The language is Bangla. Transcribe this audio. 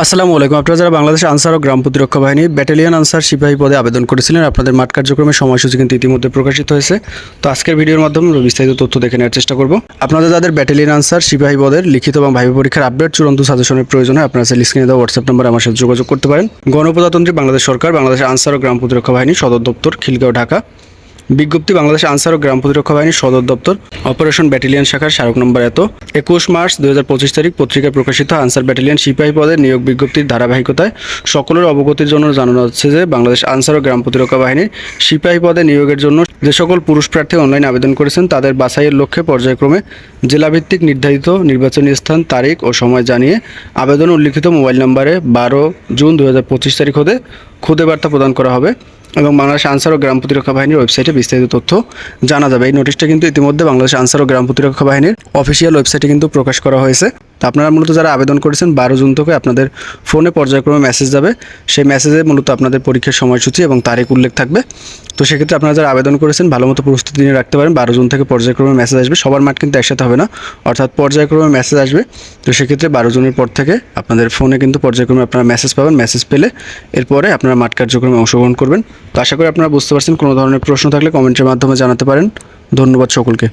আসসালামু আলাইকুম। আপনারা যারা বাংলাদেশ আনসার ও গ্রাম প্রতিরক্ষা বাহিনী ব্যাটালিয়ন আনসার সিপাহী পদে আবেদন করেছিলেন, আপনাদের মাঠ কার্যক্রমের সময়সূচি কিন্তু ইতিমধ্যে প্রকাশিত হয়েছে। তো আজকের ভিডিওর মাধ্যমে আমরা বিস্তারিত তথ্য দেখে নেওয়ার চেষ্টা করব। আপনাদের যাদের ব্যাটালিয়ন আনসার সিপাহী পদের লিখিত এবং ভাবি পরীক্ষার আপডেট, চূড়ান্ত সাজেশনের প্রয়োজন হয়, আপনারা চাইলে স্ক্রিনে দেওয়া হোয়াটসঅ্যাপ নাম্বারে আমার সাথে যোগাযোগ করতে পারেন। গণপ্রজাতন্ত্রী বাংলাদেশ সরকার বাংলাদেশ আনসার ও গ্রাম প্রতিরক্ষা বাহিনী সদর দপ্তর, খিলগাঁও, ঢাকা। বিজ্ঞপ্তি, বাংলাদেশ আনসার ও গ্রাম প্রতিরক্ষা বাহিনীর সদর দপ্তর, অপারেশন ব্যাটালিয়ন শাখার স্মারক নম্বর এত। একুশ মার্চ দু হাজার পঁচিশ তারিখ পত্রিকায় প্রকাশিত আনসার ব্যাটালিয়ন সিপাহী পদের নিয়োগ বিজ্ঞপ্তির ধারাবাহিকতায় সকলের অবগতির জন্য জানানো হচ্ছে যে, বাংলাদেশ আনসার ও গ্রাম প্রতিরক্ষা বাহিনীর সিপাহী পদে নিয়োগের জন্য যে সকল পুরুষ প্রার্থী অনলাইন আবেদন করেছেন, তাদের বাছাইয়ের লক্ষ্যে পর্যায়ক্রমে জেলাভিত্তিক নির্ধারিত নির্বাচনী স্থান, তারিখ ও সময় জানিয়ে আবেদন উল্লিখিত মোবাইল নম্বরে বারো জুন দু হাজার পঁচিশ তারিখ হতে খুদে বার্তা প্রদান করা হবে। এবং বাংলাদেশ আনসার ও গ্রাম প্রতিরক্ষা বাহিনীর ওয়েবসাইটে বিস্তারিত তথ্য জানা যাবে। এই নোটিশটা কিন্তু ইতিমধ্যে বাংলাদেশ আনসার ও গ্রাম প্রতিরক্ষা বাহিনীর অফিসিয়াল ওয়েবসাইটে কিন্তু প্রকাশ করা হয়েছে। তো আপনারা মূলত যারা আবেদন করেছেন বারো জুন থেকে আপনাদের ফোনে পর্যায়ক্রমে মেসেজ যাবে। সেই মেসেজে মূলত আপনাদের পরীক্ষার সময়সূচি এবং তারিখ উল্লেখ থাকবে। তো সেক্ষেত্রে আপনারা যারা আবেদন করেছেন, ভালো মতো প্রস্তুতি নিয়ে রাখতে পারেন। বারো জুন থেকে পর্যায়ক্রমে মেসেজ আসবে। সবার মাঠ কিন্তু একসাথে হবে না। অর্থাৎ পর্যায়ক্রমে মেসেজ আসবে। তো সেক্ষেত্রে বারো জুনের পর থেকে আপনাদের ফোনে কিন্তু পর্যায়ক্রমে আপনারা মেসেজ পাবেন। মেসেজ পেলে এরপরে আপনারা মাঠ কার্যক্রমে অংশগ্রহণ করবেন। তো আশা করি আপনারা বুঝতে পারছেন। কোনো ধরনের প্রশ্ন থাকলে কমেন্টের মাধ্যমে জানাতে পারেন। ধন্যবাদ সকলকে।